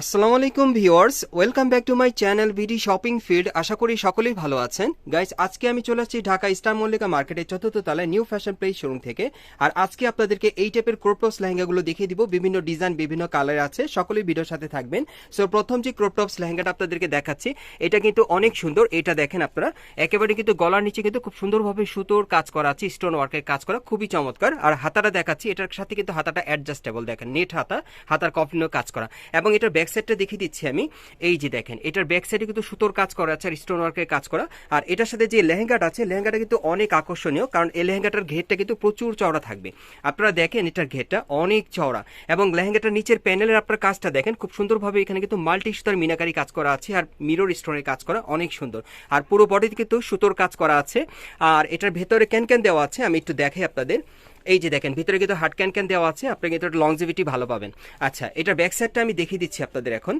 আসসালামু আলাইকুম viewers, welcome back to my channel VD shopping field আশা করি সকলেই ভালো আছেন। গাইস, আজকে আমি চলে আসছি ঢাকা স্টার মল্লিকা মার্কেটের চতুর্থ তলায় নিউ ফ্যাশন প্লেস শোরুম থেকে। আর আজকে আপনাদেরকে এই টাইপের ক্রোপটপস লেহেঙ্গাগুলো দেখিয়ে দিব। বিভিন্ন ডিজাইন, বিভিন্ন কালার আছে। সকলেই ভিডিওর সাথে থাকবেন। সো, প্রথম যে ক্রোপটপস লেহেঙ্গাটা আপনাদেরকে দেখাচ্ছি, এটা কিন্তু অনেক সুন্দর। এটা দেখেন আপনারা, একেবারে কিন্তু গলার নিচে কিন্তু খুব সুন্দরভাবে সুতোর কাজ করা আছে, স্টোন ওয়ার্কের কাজ করা, খুবই চমৎকার। আর হাতাটা দেখাচ্ছি, এটার সাথে কিন্তু হাতাটা অ্যাডজাস্টেবল দেখেন, নেট হাতা, হাতার কফলিনও কাজ করা। এবং এটার ব্যাক সাইডটা দেখিয়ে দিচ্ছি আমি। এই যে দেখেন, এটার ব্যাক সাইডে কিন্তু সুতোর কাজ করা আছে আর স্টোন ওয়ার্কের কাজ করা। আর এটার সাথে যে লেহেঙ্গাটা আছে, লেহেঙ্গাটা কিন্তু অনেক আকর্ষণীয়, কারণ এই লেহেঙ্গাটার ঘেরটা কিন্তু প্রচুর চওড়া থাকবে। আপনারা দেখেন এটার ঘেরটা অনেক চওড়া এবং লেহেঙ্গাটার নিচের প্যানেলের আপনার কাজটা দেখেন, খুব সুন্দরভাবে এখানে কিন্তু মাল্টি সুতার মিনাকারি কাজ করা আছে আর মিরর স্টোনের কাজ করা অনেক সুন্দর। আর পুরো বডিতে কিন্তু সুতোর কাজ করা আছে। আর এটার ভেতরে ক্যান ক্যান দেওয়া আছে, আমি একটু দেখাই আপনাদের। এই যে দেখেন, ভিতরে কিন্তু হার্ড ক্যান ক্যান দেওয়া আছে, আপনি কিন্তু লংজিভিটি ভালো পাবেন। আচ্ছা এটার ব্যাক সাইডটা আমি দেখিয়ে দিচ্ছি আপনাদের এখন।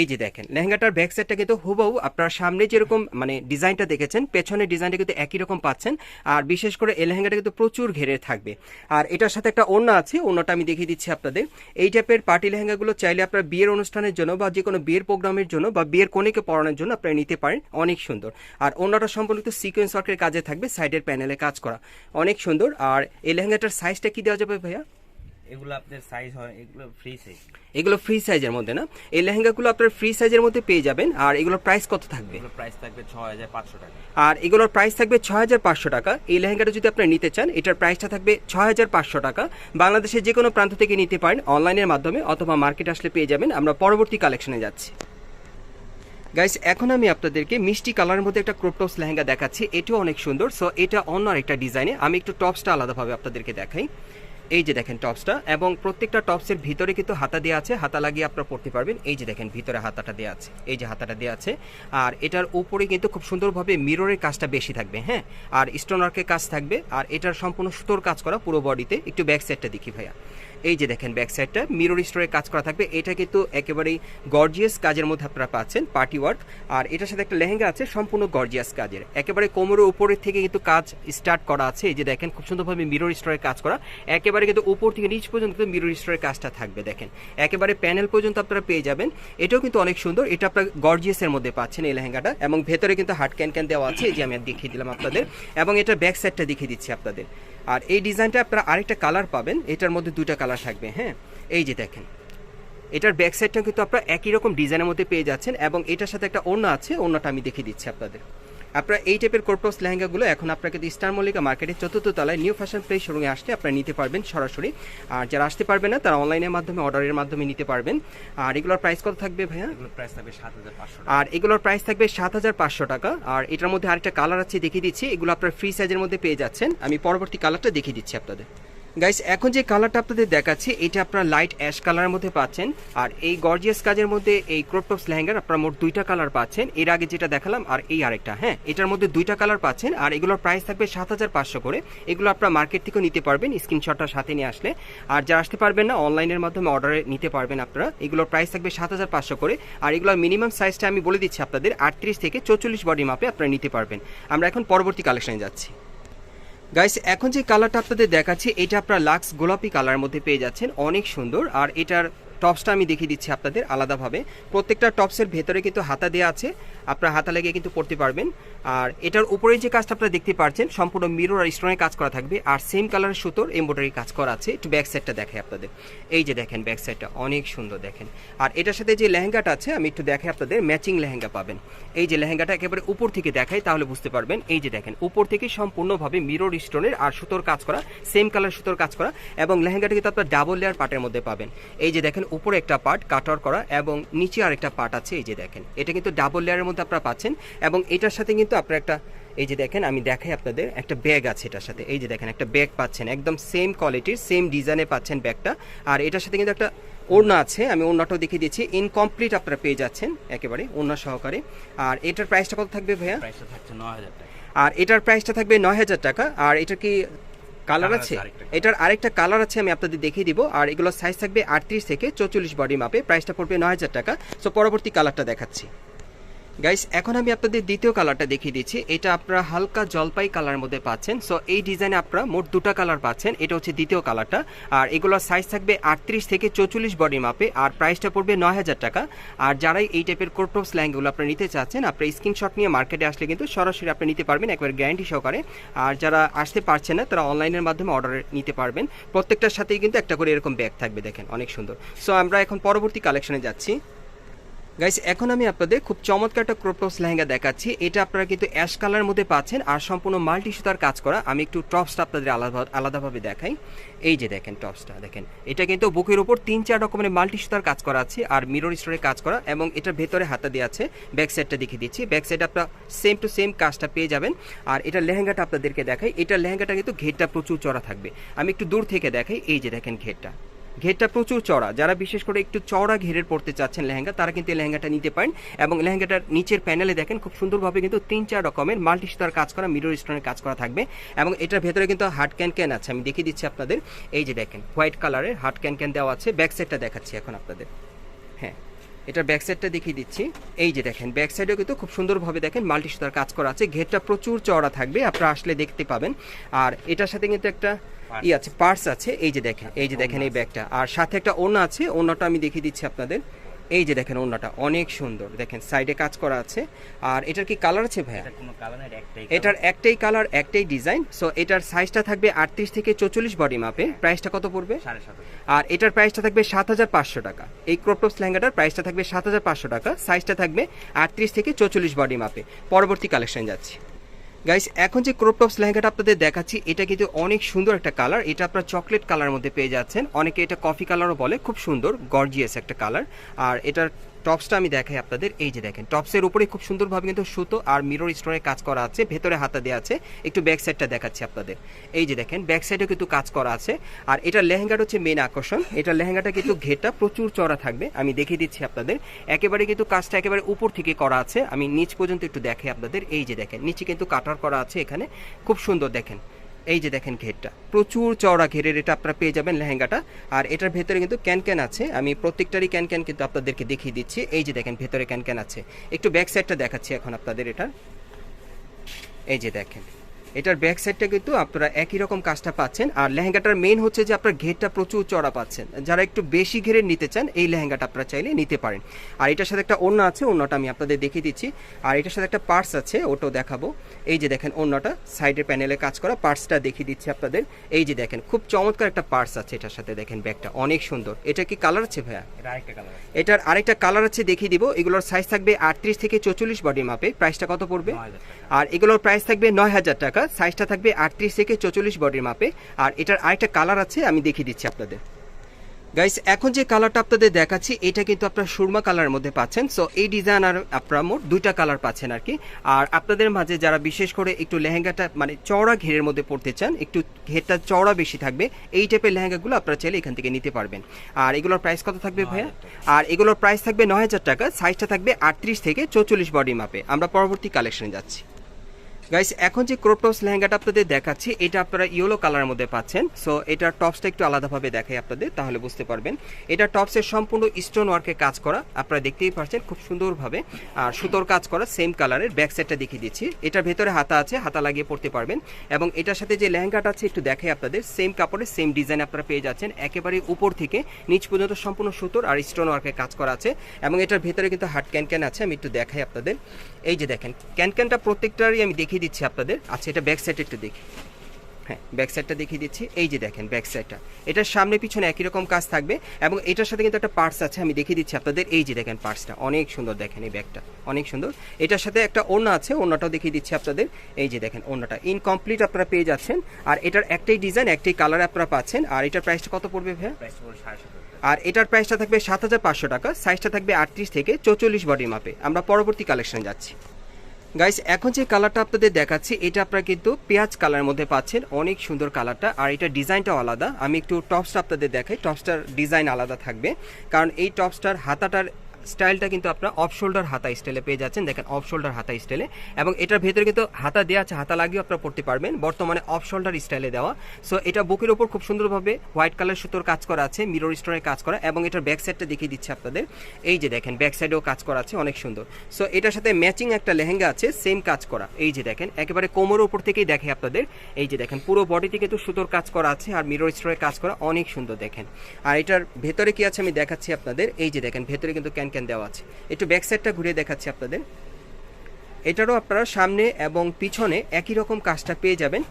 এই যে দেখেন, লেহেঙ্গাটার ব্যাক সাইডটা কিন্তু হুবহু আপনার সামনে যেরকম মানে ডিজাইনটা দেখেছেন, পেছনের ডিজাইনটা কিন্তু একই রকম পাচ্ছেন, আর বিশেষ করে এই লেহেঙ্গাটা কিন্তু প্রচুর ঘেরে থাকবে। আর এটার সাথে একটা ওড়না আছে, ওড়নাটা আমি দেখিয়ে দিচ্ছি আপনাদের। এই টাইপের পার্টি লেহেঙ্গাগুলো চাইলে আপনার বিয়ের অনুষ্ঠানের জন্য বা যে কোনো বিয়ের প্রোগ্রামের জন্য বা বিয়ের কনেকে পড়ানোর জন্য আপনারা নিতে পারেন, অনেক সুন্দর। আর ওড়নাটা সম্পর্কিত সিকোয়েন্স ওয়ার্কের কাজে থাকবে সাইডের প্যানেলে কাজ করা। অনেক সুন্দর, আর এই লেহেঙ্গাটার সাইজটা কি দেওয়া যাবে ভাইয়া? এগুলো আপনার সাইজ হয় এগুলো ফ্রি সাইজ এগুলো ফ্রি সাইজের মধ্যে না? এই লেহেঙ্গাগুলো আপনার ফ্রি সাইজের মধ্যে পেয়ে যাবেন আর এগুলোর প্রাইস কত থাকবে? প্রাইস থাকবে ছয় হাজার পাঁচশো টাকা। আর এগুলোর প্রাইস থাকবে ছয় হাজার পাঁচশো টাকা। এই লেহেঙ্গাটা যদি আপনি নিতে চান এটার প্রাইসটা থাকবে ছয় হাজার পাঁচশো টাকা। বাংলাদেশের যে কোনো প্রান্ত থেকে নিতে পারেন অনলাইনের মাধ্যমে অথবা মার্কেট আসলে পেয়ে যাবেন। আমরা পরবর্তী কালেকশনে যাচ্ছি। গাইস এখন আমি আপনাদেরকে মিষ্টি কালারের মধ্যে একটা ক্রোপটপস লেহেঙ্গা দেখাচ্ছি। এটাও অনেক সুন্দর। সো এটা অন্য আরেকটা ডিজাইনে আমি একটু টপসটা আলাদাভাবে আপনাদেরকে দেখাই। এই যে দেখেন টপসটা, এবং প্রত্যেকটা টপসের ভিতরে কিন্তু হাতা দেওয়া আছে, হাতা লাগিয়ে আপনারা পড়তে পারবেন। এই যে দেখেন, ভিতরে হাতাটা দেওয়া আছে, এই যে হাতাটা দেওয়া আছে। আর এটার উপরে কিন্তু খুব সুন্দরভাবে মিররের কাজটা বেশি থাকবে হ্যাঁ? আর স্টোনার্কের কাজ থাকবে, আর এটার সম্পূর্ণ সুতোর কাজ করা পুরো বডিতে একটু ব্যাক সাইডটা দেখি ভাইয়া। এই যে দেখেন ব্যাক সাইডটা মিরর স্টোরের কাজ করা থাকবে। এটা কিন্তু একেবারেই গর্জিয়াস কাজের মধ্যে আপনারা পাচ্ছেন পার্টি ওয়ার্ক আর এটার সাথে একটা লেহেঙ্গা আছে, সম্পূর্ণ গর্জিয়াস কাজের। একেবারে কোমরের উপরের থেকে কিন্তু কাজ স্টার্ট করা আছে। এই যে দেখেন, খুব সুন্দরভাবে মিরর স্টোরের কাজ করা। একেবারে কিন্তু উপর থেকে নিচ পর্যন্ত কিন্তু মিরর স্টোরের কাজটা থাকবে, দেখেন। একেবারে প্যানেল পর্যন্ত আপনারা পেয়ে যাবেন। এটাও কিন্তু অনেক সুন্দর। এটা আপনার গর্জিয়াসের মধ্যে পাচ্ছেন এই লেহেঙ্গাটা। এবং ভেতরে কিন্তু হার্ড ক্যান ক্যান দেওয়া আছে। এই যে আমি দেখিয়ে দিলাম আপনাদের। এবং এটা ব্যাক সাইডটা দেখিয়ে দিচ্ছি আপনাদের। আর এই ডিজাইনটা আপনারা আরেকটা কালার পাবেন, এটার মধ্যে দুইটা কালার থাকবে হ্যাঁ? এই যে দেখেন, এটার ব্যাক সাইডটা কিন্তু আপনারা একই রকম ডিজাইনের মধ্যে পেয়ে যাচ্ছেন এবং এটার সাথে একটা ওড়না আছে, ওড়নাটা আমি দেখিয়ে দিচ্ছি আপনাদের। আপনারা এই টাইপের কোর্পস লেহেঙ্গাগুলো এখন আপনাকে স্টার মল্লিকা মার্কেটের চতুর্থ তলায় নিউ ফ্যাশন প্লেস শোরুমে আসলে আপনারা নিতে পারবেন সরাসরি। আর যারা আসতে পারবেন না তারা অনলাইনের মাধ্যমে অর্ডারের মাধ্যমে নিতে পারবেন। আর এগুলোর প্রাইস কত থাকবে ভাইয়া? প্রাইস থাকবে সাত হাজার পাঁচশো আর এগুলোর প্রাইস থাকবে সাত হাজার পাঁচশো টাকা। আর এটার মধ্যে আরেকটা কালার আছে দেখিয়ে দিচ্ছি। এগুলো আপনার ফ্রি সাইজের মধ্যে পেয়ে যাচ্ছেন। আমি পরবর্তী কালারটা দেখিয়ে দিচ্ছি আপনাদের। গাইস এখন যে কালারটা আপনাদের দেখাচ্ছি, এটা আপনারা লাইট অ্যাশ কালারের মধ্যে পাচ্ছেন। আর এই গর্জিয়াস কাজের মধ্যে এই ক্রপটপস লেহেঙ্গার আপনারা মোট দুইটা কালার পাচ্ছেন। এর আগে যেটা দেখালাম, আর এই আরেকটা হ্যাঁ? এটার মধ্যে দুইটা কালার পাচ্ছেন, আর এগুলোর প্রাইস থাকবে সাত হাজার পাঁচশো করে। এগুলো আপনারা মার্কেট থেকেও নিতে পারবেন স্ক্রিনশটটা সাথে নিয়ে আসলে। আর যারা আসতে পারবেন না অনলাইনের মাধ্যমে অর্ডারে নিতে পারবেন আপনারা। এগুলোর প্রাইস থাকবে সাত হাজার পাঁচশো করে। আর এগুলোর মিনিমাম সাইজটা আমি বলে দিচ্ছি আপনাদের, আটত্রিশ থেকে চৌচল্লিশ বডি মাপে আপনারা নিতে পারবেন। আমরা এখন পরবর্তী কালেকশনে যাচ্ছি। গাইস এখন যে কালারটা আপনাদের দেখাচ্ছি, এটা আপনারা লাক্স গোলাপি কালার মধ্যে পেয়ে যাচ্ছেন। অনেক সুন্দর। আর এটার টপসটা আমি দেখিয়ে দিচ্ছি আপনাদের আলাদাভাবে। প্রত্যেকটা টপসের ভেতরে কিন্তু হাতা দেওয়া আছে। আপনারা হাতা লাগিয়ে কিন্তু পড়তে পারবেন। আর এটার উপরে যে কাজটা আপনারা দেখতে পাচ্ছেন সম্পূর্ণ মিরর আর স্টোনের কাজ করা থাকবে। আর সেম কালারের সুতোর এমব্রয়ডারি কাজ করা আছে। একটু ব্যাক সাইডটা দেখাই আপনাদের। এই যে দেখেন ব্যাক সাইডটা অনেক সুন্দর দেখেন। আর এটার সাথে যে লেহেঙ্গাটা আছে, আমি একটু দেখাই আপনাদের ম্যাচিং লেহেঙ্গা পাবেন। এই যে লেহেঙ্গাটা একেবারে উপর থেকে দেখাই, তাহলে বুঝতে পারবেন। এই যে দেখেন, উপর থেকে সম্পূর্ণভাবে মিরর স্টোনের আর সুতোর কাজ করা সেম কালার সুতোর কাজ করা। এবং লেহেঙ্গাটা কিন্তু আপনার ডাবল লেয়ার পার্টের মধ্যে পাবেন। এই যে দেখেন উপরে একটা পার্ট কাটার করা এবং নিচে আরেকটা পার্ট আছে এই যে দেখেন। এটা কিন্তু ডাবল লেয়ারের মধ্যে আপনারা পাচ্ছেন এবং এটার সাথে কিন্তু আপনার একটা এই যে দেখেন আমি দেখাই আপনাদের একটা ব্যাগ আছে এটার সাথে। এই যে দেখেন একটা ব্যাগ পাচ্ছেন একদম সেম কোয়ালিটির সেম ডিজাইনে পাচ্ছেন ব্যাগটা আর এটার সাথে কিন্তু একটা ওড়না আছে আমি ওড়নাটাও দেখিয়ে দিচ্ছি। ইনকমপ্লিট আপনারা পেয়ে যাচ্ছেন একেবারে ওড়না সহকারে। আর এটার প্রাইসটা কত থাকবে ভাইয়া? প্রাইসটা থাকছে ন হাজার টাকা। আর এটার প্রাইসটা থাকবে নয় হাজার টাকা। আর এটা কি কালার আছে? এটার আরেকটা কালার আছে আমি আপনাদের দেখিয়ে দিব। আর এগুলোর সাইজ থাকবে আটত্রিশ থেকে চৌচল্লিশ বডি মাপে প্রাইসটা পড়বে নয় হাজার টাকা। সো পরবর্তী কালারটা দেখাচ্ছি। গাইস এখন আমি আপনাদের দ্বিতীয় কালারটা দেখিয়ে দিচ্ছি। এটা আপনারা হালকা জলপাই কালার মধ্যে পাচ্ছেন। সো এই ডিজাইনে আপনারা মোট দুটো কালার পাচ্ছেন। এটা হচ্ছে দ্বিতীয় কালারটা আর এগুলোর সাইজ থাকবে আটত্রিশ থেকে চৌচল্লিশ বডি মাপে আর প্রাইসটা পড়বে নয় হাজার টাকা। আর যারাই এই টাইপের কোর্টপস ল্যাঙ্গুলো আপনারা নিতে চাচ্ছেন, আপনার স্ক্রিনশট নিয়ে মার্কেটে আসলে কিন্তু সরাসরি আপনি নিতে পারবেন, একবার গ্যারান্টি সহকারে। আর যারা আসতে পারছেন না, তারা অনলাইনের মাধ্যমে অর্ডার নিতে পারবেন। প্রত্যেকটার সাথেই কিন্তু একটা করে এরকম ব্যাগ থাকবে, দেখেন, অনেক সুন্দর। সো আমরা এখন পরবর্তী কালেকশনে যাচ্ছি। গাইস এখন আমি আপনাদের খুব চমৎকার একটা ক্রোপটপস লেহেঙ্গা দেখাচ্ছি। এটা আপনারা কিন্তু অ্যাশ কালার মধ্যে পাচ্ছেন আর সম্পূর্ণ মাল্টি সুতার কাজ করা। আমি একটু টপসটা আপনাদের আলাদা আলাদাভাবে দেখাই। এই যে দেখেন টপসটা দেখেন। এটা কিন্তু বুকের উপর তিন চার রকমের মাল্টি সুতার কাজ করা আছে আর মিরর স্টোরে কাজ করা এবং এটার ভেতরে হাতা দিয়ে আছে। ব্যাক সাইডটা দেখিয়ে দিচ্ছি। ব্যাক সাইড আপনার সেম টু সেম কাজটা পেয়ে যাবেন। আর এটা লেহেঙ্গাটা আপনাদেরকে দেখাই। এটা লেহেঙ্গাটা কিন্তু ঘেরটা প্রচুর চড়া থাকবে। আমি একটু দূর থেকে দেখাই। এই যে দেখেন ঘেরটা। ঘেরটা প্রচুর চড়া। যারা বিশেষ করে একটু চড়া ঘেরের পড়তে চাচ্ছেন লেহেঙ্গা, তারা কিন্তু এই লেহেঙ্গাটা নিতে পারেন। এবং লেহেঙ্গাটার নিচের প্যানেলে দেখেন, খুব সুন্দরভাবে কিন্তু তিন চার রকমের মাল্টি স্টার কাজ করা মিডল স্টোনের কাজ করা থাকবে। এবং এটার ভেতরে কিন্তু হার্ট ক্যান ক্যান আছে। আমি দেখিয়ে দিচ্ছি আপনাদের। এই যে দেখেন, হোয়াইট কালারের হার্ট ক্যান ক্যান দেওয়া আছে। ব্যাক সাইডটা দেখাচ্ছি এখন আপনাদের। হ্যাঁ। এটার ব্যাক সাইডটা দেখিয়ে দিচ্ছি। এই যে দেখেন ব্যাক সাইডেও কিন্তু খুব সুন্দরভাবে দেখেন মাল্টি সুতার কাজ করা আছে। ঘেরটা প্রচুর চওড়া থাকবে আপনারা আসলে দেখতে পাবেন। আর এটার সাথে কিন্তু একটা ই আছে পার্স আছে। এই যে দেখেন এই যে দেখেন এই ব্যাগটা। আর সাথে একটা ওনা আছে ওনাটা আমি দেখিয়ে দিচ্ছি আপনাদের। এই যে দেখেন ওনাটা অনেক সুন্দর। দেখেন সাইডে কাজ করা আছে। আর এটার কি কালার আছে ভাইয়া? এটার একটাই কালার একটাই ডিজাইন সো এটার সাইজটা থাকবে আটত্রিশ থেকে চৌচল্লিশ বডি মাপে প্রাইসটা কত পড়বে। আর এটার প্রাইসটা থাকবে সাত হাজার পাঁচশো টাকা। এই ক্রপটপস লেহেঙ্গাটার প্রাইসটা থাকবে সাত হাজার পাঁচশো টাকা। সাইজটা থাকবে আটত্রিশ থেকে চৌচল্লিশ বডি মাপে পরবর্তী কালেকশন যাচ্ছি। গাইস এখন যে ক্রপটপস লেহেঙ্গাটা আপনাদের দেখাচ্ছি, এটা কিন্তু অনেক সুন্দর একটা কালার এটা আপনার চকলেট কালার মধ্যে পেয়ে যাচ্ছেন। অনেকে এটা কফি কালারও বলে, খুব সুন্দর গর্জিয়াস একটা কালার আর এটার টপসটা আমি দেখাই আপনাদের, এই যে দেখেন টপসের উপরে খুব সুন্দরভাবে কিন্তু সুতো আর মিরর স্টোনের কাজ করা আছে, ভেতরে হাতা দেওয়া আছে, একটু ব্যাক সাইডটা দেখাচ্ছি আপনাদের। এই যে দেখেন ব্যাক সাইডেও কিন্তু কাজ করা আছে, আর এটা লেহেঙ্গাটা হচ্ছে মেন আকর্ষণ, এটা লেহেঙ্গাটা কিন্তু ঘেরটা প্রচুর চড়া থাকবে, আমি দেখিয়ে দিচ্ছি আপনাদের। একেবারে কিন্তু কাজটা একেবারে উপর থেকে করা আছে, আমি নিচ পর্যন্ত একটু দেখাই আপনাদের, এই যে দেখেন, নিচে কিন্তু কাটার করা আছে এখানে, খুব সুন্দর দেখেন। এই যে দেখেন ঘেরটা, প্রচুর চওড়া ঘেরের এটা আপনারা পেয়ে যাবেন লেহেঙ্গাটা। আর এটার ভেতরে কিন্তু ক্যান ক্যান আছে, আমি প্রত্যেকটারই ক্যান ক্যান কিন্তু আপনাদেরকে দেখিয়ে দিচ্ছি। এই যে দেখেন ভেতরে ক্যান ক্যান আছে, একটু ব্যাক সাইডটা দেখাচ্ছি এখন আপনাদের এটার। এই যে দেখেন। এটার ব্যাক সাইডটা কিন্তু আপনারা একই রকম কাজটা পাচ্ছেন। আর লেহেঙ্গাটার মেন হচ্ছে যে আপনার ঘেরটা প্রচুর চড়া পাচ্ছেন। যারা একটু বেশি ঘেরে নিতে চান এই লেহেঙ্গাটা আপনারা চাইলে নিতে পারেন। আর এটার সাথে একটা ওড়না আছে ওড়নাটা আমি আপনাদের দেখিয়ে দিচ্ছি। আর এটার সাথে একটা পার্স আছে ওটাও দেখাবো। এই যে দেখেন ওড়নাটা সাইডের প্যানেলে কাজ করা পার্সটা দেখিয়ে দিচ্ছি আপনাদের। এই যে দেখেন খুব চমৎকার একটা পার্স আছে এটার সাথে দেখেন ব্যাগটা অনেক সুন্দর। এটা কি কালার আছে ভাইয়া? এটা আরেকটা কালার এটার আরেকটা কালার আছে দেখিয়ে দিব। এগুলোর সাইজ থাকবে আটত্রিশ থেকে চৌচল্লিশ বডি মাপে প্রাইসটা কত পড়বে? আর এগুলোর প্রাইস থাকবে নয় হাজার টাকা। সাইজটা থাকবে আটত্রিশ থেকে চৌচল্লিশ বডির মাপে। আর এটার আরেকটা কালার আছে আমি দেখিয়ে দিচ্ছি আপনাদের। গাইস এখন যে কালারটা আপনাদের দেখাচ্ছি এটা কিন্তু আপনারা সুরমা কালারের মধ্যে পাচ্ছেন। সো এই ডিজাইন আর আপনারা মোট দুইটা কালার পাচ্ছেন আর কি। আর আপনাদের মাঝে যারা বিশেষ করে একটু লেহেঙ্গাটা মানে চওড়া ঘেরের মধ্যে পড়তে চান একটু ঘেরটা চওড়া বেশি থাকবে এই টাইপের লেহেঙ্গাগুলো আপনারা চাইলে এখান থেকে নিতে পারবেন। আর এগুলোর প্রাইস কত থাকবে ভাইয়া? আর এগুলোর প্রাইস থাকবে নয় হাজার টাকা সাইজটা থাকবে আটত্রিশ থেকে চৌচল্লিশ বডি মাপে। আমরা পরবর্তী কালেকশনে যাচ্ছি। গাইস এখন যে ক্রোপটপস লেহেঙ্গাটা আপনাদের দেখাচ্ছি, এটা আপনারা ইয়েলো কালারের মধ্যে পাচ্ছেন। সো এটার টপসটা একটু আলাদাভাবে দেখাই আপনাদের, তাহলে বুঝতে পারবেন। এটা টপসের সম্পূর্ণ স্টোন ওয়ার্কে কাজ করা, আপনারা দেখতেই পাচ্ছেন খুব সুন্দরভাবে। আর সুতোর কাজ করা সেম কালারের ব্যাক সাইডটা দেখিয়ে দিচ্ছি। এটার ভেতরে হাতা আছে, হাতা লাগিয়ে পড়তে পারবেন। এবং এটার সাথে যে লেহেঙ্গাটা আছে, একটু দেখাই আপনাদের সেম কাপড়ের সেম ডিজাইন আপনারা পেয়ে যাচ্ছেন। একেবারে উপর থেকে, নিচ পর্যন্ত সম্পূর্ণ সুতোর আর স্টোন ওয়ার্কে কাজ করা আছে। এবং এটার ভেতরে কিন্তু হাট ক্যান ক্যান আছে, আমি একটু দেখাই আপনাদের। এই যে দেখেন ক্যান ক্যানটা প্রত্যেকটারই আমি দেখিয়ে দিচ্ছি আপনাদের। আচ্ছা এটা ব্যাক সাইড একটু দেখি। হ্যাঁ ব্যাক সাইডটা দেখিয়ে দিচ্ছি। এই যে দেখেন ব্যাক সাইডটা এটার সামনে পিছনে একই রকম কাজ থাকবে এবং এটার সাথে কিন্তু একটা পার্টস আছে আমি দেখিয়ে দিচ্ছি আপনাদের। এই যে দেখেন পার্টসটা অনেক সুন্দর দেখেন এই ব্যাগটা অনেক সুন্দর। এটার সাথে একটা ওড়না আছে ওড়নাটাও দেখিয়ে দিচ্ছি আপনাদের। এই যে দেখেন ওড়নাটা ইনকমপ্লিট আপনারা পেয়ে যাচ্ছেন। আর এটার একটাই ডিজাইন একটাই কালার আপনারা পাচ্ছেন। আর এটার প্রাইসটা কত পড়বে ভাইয়া? আর এটার প্রাইসটা থাকবে সাত হাজার পাঁচশো টাকা। সাইজটা থাকবে আটত্রিশ থেকে চৌচল্লিশ বডি মাপে আমরা পরবর্তী কালেকশন যাচ্ছি। গাইস এখন যে কালারটা আপনাদের দেখাচ্ছি, এটা আপনারা কিন্তু পেঁয়াজ কালারের মধ্যে পাচ্ছেন। অনেক সুন্দর কালারটা। আর এটা ডিজাইনটাও আলাদা। আমি একটু টপসটা আপনাদের দেখাই। টপসটার ডিজাইন আলাদা থাকবে। কারণ এই টপসটার হাতাটার স্টাইলটা কিন্তু আপনার অফ শোল্ডার হাতা স্টাইলে পেয়ে যাচ্ছেন। দেখেন, অফ শোল্ডার হাতা স্টাইলে এবং এটার ভেতরে কিন্তু হাতা দেওয়া আছে, হাতা লাগিয়েও আপনারা পড়তে পারবেন। বর্তমানে অফ শোল্ডার স্টাইলে দেওয়া। সো এটা বুকের ওপর খুব সুন্দরভাবে হোয়াইট কালার সুতোর কাজ করা আছে মিরর স্টোনের কাজ করা, এবং এটার ব্যাক সাইডটা দেখিয়ে দিচ্ছে আপনাদের। এই যে দেখেন ব্যাক সাইডেও কাজ করা আছে, অনেক সুন্দর। সো এটার সাথে ম্যাচিং একটা লেহেঙ্গা আছে সেম কাজ করা। এই যে দেখেন, একেবারে কোমরের উপর থেকেই দেখে আপনাদের। এই যে দেখেন, পুরো বডিতে কিন্তু সুতোর কাজ করা আছে, আর মিরর স্টোরের কাজ করা অনেক সুন্দর দেখেন। আর এটার ভেতরে কি আছে আমি দেখাচ্ছি আপনাদের। এই যে দেখেন, ভেতরে কিন্তু ক্যান ক্যান দেওয়া আছে। একটু ব্যাক সাইডটা ঘুরিয়ে দেখাচ্ছি আপনাদের। এটারও আপনারা সামনে এবং পিছনে একই রকম কাজটা পেয়ে যাবেন।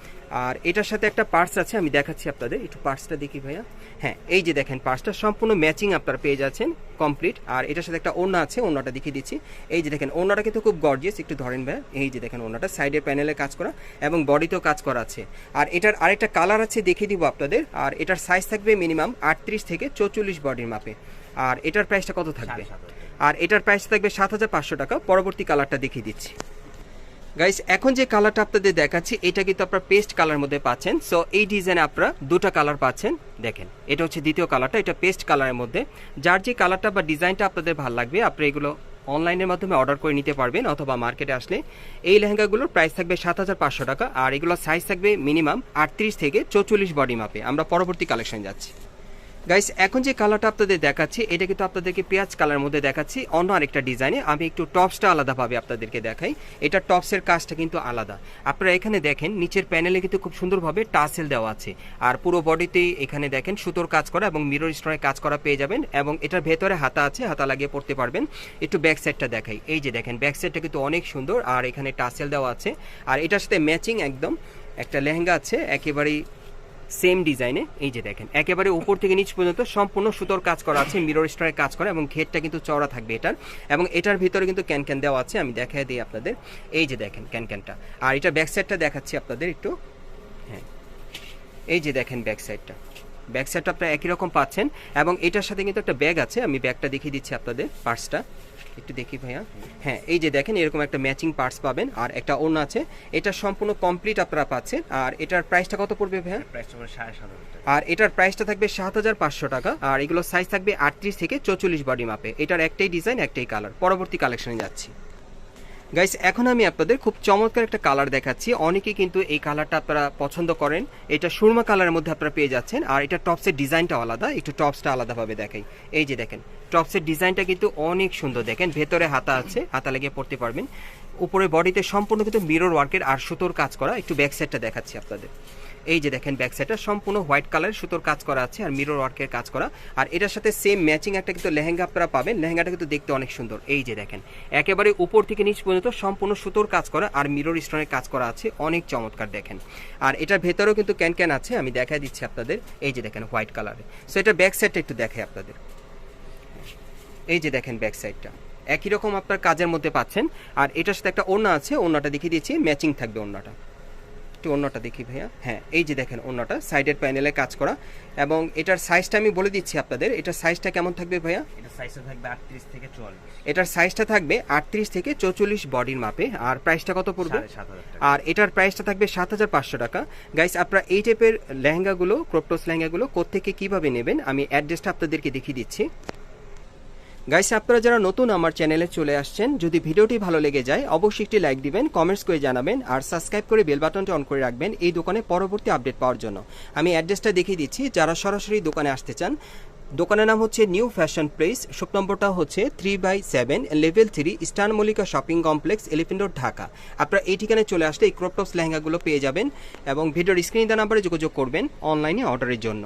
আর এটার সাথে একটা পার্স আছে, আমি দেখাচ্ছি আপনাদের। একটু পার্সটা দেখি ভাইয়া। হ্যাঁ এই যে দেখেন পার্সটা সম্পূর্ণ ম্যাচিং আপনারা পেয়ে যাচ্ছেন কমপ্লিট আর এটার সাথে একটা ওড়না আছে, ওড়নাটা দেখিয়ে দিচ্ছি। এই যে দেখেন, ওড়নাটা কিন্তু খুব গর্জিয়াস একটু ধরেন ভাইয়া, এই যে দেখেন ওনাটা সাইডের প্যানেলে কাজ করা এবং বডিতেও কাজ করা আছে। আর এটার আরেকটা কালার আছে, দেখিয়ে দিব আপনাদের। আর এটার সাইজ থাকবে মিনিমাম আটত্রিশ থেকে চৌচল্লিশ বডির মাপে। আর এটার প্রাইসটা কত থাকবে। আর এটার প্রাইস থাকবে সাত হাজার পাঁচশো টাকা। পরবর্তী কালারটা দেখিয়ে দিচ্ছি। গাইস এখন যে কালারটা আপনাদের দেখাচ্ছি, এটা কিন্তু আপনারা পেস্ট কালার মধ্যে পাচ্ছেন। সো এই ডিজাইনে আপনারা দুটো কালার পাচ্ছেন। দেখেন, এটা হচ্ছে দ্বিতীয় কালারটা এটা পেস্ট কালারের মধ্যে। যার যে কালারটা বা ডিজাইনটা আপনাদের ভালো লাগবে, আপনি এগুলো অনলাইনের মাধ্যমে অর্ডার করে নিতে পারবেন অথবা মার্কেটে আসলে। এই লেহেঙ্গাগুলোর প্রাইস থাকবে সাত হাজার পাঁচশো টাকা, আর এগুলোর সাইজ থাকবে মিনিমাম আটত্রিশ থেকে চৌচল্লিশ বডি মাপে আমরা পরবর্তী কালেকশন যাচ্ছি। গাইস এখন যে কালারটা আপনাদের দেখাচ্ছি, এটা কিন্তু আপনাদেরকে পেঁয়াজ কালার মধ্যে দেখাচ্ছি, অন্য আরেকটা ডিজাইনে। আমি একটু টপসটা আলাদাভাবে আপনাদেরকে দেখাই। এটা টপসের কাজটা কিন্তু আলাদা। আপনারা এখানে দেখেন, নিচের প্যানেলে কিন্তু খুব সুন্দরভাবে টাসেল দেওয়া আছে। আর পুরো বডিতেই এখানে দেখেন, সুতোর কাজ করা এবং মিরর স্টোনের কাজ করা পেয়ে যাবেন এবং এটার ভেতরে হাতা আছে, হাতা লাগিয়ে পড়তে পারবেন। একটু ব্যাক সাইডটা দেখাই। এই যে দেখেন ব্যাক সাইডটা কিন্তু অনেক সুন্দর। আর এখানে টাসেল দেওয়া আছে। আর এটার সাথে ম্যাচিং একদম। একটা লেহেঙ্গা আছে, একেবারেই সেম ডিজাইনে এই যে দেখেন, একেবারে উপর থেকে নিচ পর্যন্ত সম্পূর্ণ সুতোর কাজ করা আছে মিরর স্টোনের কাজ করা, এবং ঘেরটা কিন্তু চওড়া থাকবে এটার, এবং এটার ভিতরে কিন্তু ক্যান ক্যান দেওয়া আছে, আমি দেখাই দিই আপনাদের। এই যে দেখেন ক্যান ক্যানটা আর এটা ব্যাক সাইডটা দেখাচ্ছি আপনাদের একটু। হ্যাঁ এই যে দেখেন ব্যাক সাইডটা ব্যাক সাইডটা আপনারা একই রকম পাচ্ছেন, এবং এটার সাথে কিন্তু একটা ব্যাগ আছে, আমি ব্যাগটা দেখিয়ে দিচ্ছি আপনাদের পার্সটা একটু দেখি ভাইয়া। হ্যাঁ এই যে দেখেন এরকম একটা ম্যাচিং পার্টস পাবেন। আর একটা ওড়না আছে। এটা সম্পূর্ণ কমপ্লিট আপনারা পাচ্ছেন। আর এটার প্রাইসটা কত পড়বে ভাইয়া? আর এটার প্রাইসটা থাকবে সাত হাজার পাঁচশো টাকা। আর এগুলো সাইজ থাকবে আটত্রিশ থেকে চৌচল্লিশ বডি মাপে এটার একটাই ডিজাইন একটাই কালার পরবর্তী কালেকশনে যাচ্ছি। গাইস এখন আমি আপনাদের খুব চমৎকার একটা কালার দেখাচ্ছি। অনেকেই কিন্তু এই কালারটা আপনারা পছন্দ করেন। এটা সুরমা কালারের মধ্যে আপনারা পেয়ে যাচ্ছেন। আর এটা টপসের ডিজাইনটা আলাদা। একটু টপসটা আলাদাভাবে দেখাই। এই যে দেখেন টপসের ডিজাইনটা কিন্তু অনেক সুন্দর। দেখেন, ভেতরে হাতা আছে, হাতা লাগিয়ে পড়তে পারবেন। উপরে বডিতে সম্পূর্ণ কিন্তু মিরর ওয়ার্কের আর সুতোর কাজ করা। একটু ব্যাক সাইডটা দেখাচ্ছি আপনাদের। এই যে দেখেন ব্যাক সাইডটা সম্পূর্ণ হোয়াইট কালার সুতোর কাজ করা আছে আর মিরর ওয়ার্কের কাজ করা। আর এটার সাথে সেম ম্যাচিং একটা কিন্তু লেহেঙ্গা আপনারা পাবেন। লেহেঙ্গাটা কিন্তু দেখতে অনেক সুন্দর। এই যে দেখেন, একেবারে উপর থেকে নিচ পর্যন্ত সম্পূর্ণ সুতোর কাজ করা আর মিরর স্টোনের কাজ করা আছে। অনেক চমৎকার দেখেন। আর এটার ভেতরেও কিন্তু ক্যান ক্যান আছে, আমি দেখা দিচ্ছি আপনাদের। এই যে দেখেন হোয়াইট কালারে সো এটা ব্যাক সাইডটা একটু দেখাই আপনাদের। এই যে দেখেন ব্যাক সাইডটা একই রকম আপনার কাজের মধ্যে পাচ্ছেন আর এটার সাথে একটা ওড়না আছে ওড়নাটা দেখিয়ে দিয়েছি ম্যাচিং থাকবে ওড়নাটা। একটু অন্যটা দেখি ভাইয়া। হ্যাঁ এই যে দেখেন অন্যটা সাইডের প্যানেলে কাজ করা এবং এটার সাইজটা আমি বলে দিচ্ছি আপনাদের এটার সাইজটা কেমন থাকবে ভাইয়া? এটা সাইজটা থাকবে আটত্রিশ থেকে চুয়াল্লিশ। এটার সাইজটা থাকবে আটত্রিশ থেকে চৌচল্লিশ বডির মাপে আর প্রাইসটা কত পড়বে? আর এটার প্রাইসটা থাকবে সাত হাজার পাঁচশো টাকা। গাইস আপনারা এই টাইপের লেহেঙ্গাগুলো ক্রপটোস লেহেঙ্গাগুলো কোত্থেকে কীভাবে নেবেন আমি অ্যাড্রেসটা আপনাদেরকে দেখিয়ে দিচ্ছি। গাইস আপনারা যারা নতুন আমার চ্যানেলে চলে আসছেন, যদি ভিডিওটি ভালো লেগে যায়, অবশ্যই একটি লাইক দিবেন কমেন্টস করে জানাবেন, আর সাবস্ক্রাইব করে বেল বাটনটি অন করে রাখবেন এই দোকানে পরবর্তী আপডেট পাওয়ার জন্য। আমি অ্যাড্রেসটা দেখিয়ে দিচ্ছি, যারা সরাসরি দোকানে আসতে চান, দোকানের নাম হচ্ছে নিউ ফ্যাশন প্লেস শপ নম্বরটা হচ্ছে three by seven level three eastern Mallika shopping complex elephant road Dhaka আপনারা এই ঠিকানায় চলে আসলে এই ক্রপটপস লেহেঙ্গাগুলো পেয়ে যাবেন এবং ভিডিওর স্ক্রিন দেওয়া নাম্বারে যোগাযোগ করবেন অনলাইনে অর্ডারের জন্য।